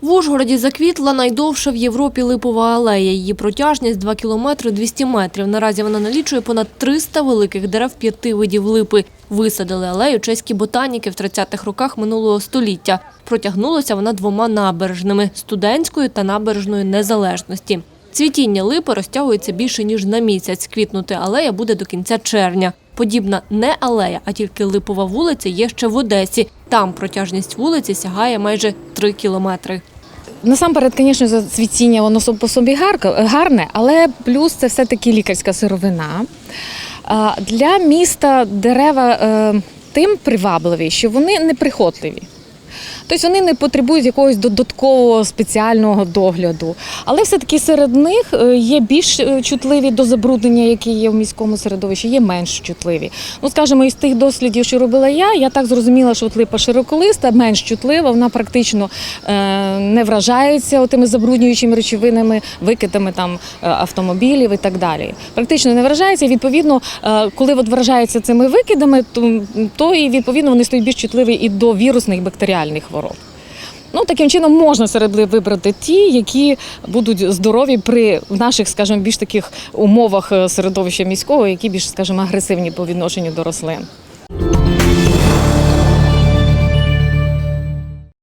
Ужгороді заквітла найдовша в Європі липова алея. Її протяжність 2 кілометри 200 метрів. Наразі вона налічує понад 300 великих дерев п'яти видів липи. Висадили алею чеські ботаніки в 30-х роках минулого століття. Протягнулася вона двома набережними – студентською та набережною незалежності. Цвітіння липи розтягується більше ніж на місяць. Квітнути алея буде до кінця червня. Подібна не алея, а тільки липова вулиця є ще в Одесі. Там протяжність вулиці сягає майже 3 кілометри. Насамперед, звісно, зацвітіння воно по собі гарне, але плюс це все-таки лікарська сировина. Для міста дерева е, тим привабливі, що вони неприхотливі. Тобто вони не потребують якогось додаткового спеціального догляду. Але все-таки серед них е, є більш е, чутливі до забруднення, які є в міському середовищі, є менш чутливі. Ну, скажімо, із тих дослідів, що робила я, я так зрозуміла, що от липа широколиста менш чутлива, вона практично е, не вражається тими забруднюючими речовинами, викидами там автомобілів і так далі. Практично не вражається. Відповідно, коли от вражається цими викидами, то, то і відповідно вони стають більш чутливі і до вірусних бактеріальних хвороб. Ну, таким чином можна серед вибрати ті, які будуть здорові при наших, скажімо, більш таких умовах е, середовища міського, які більш, скажімо, агресивні по відношенню до рослин.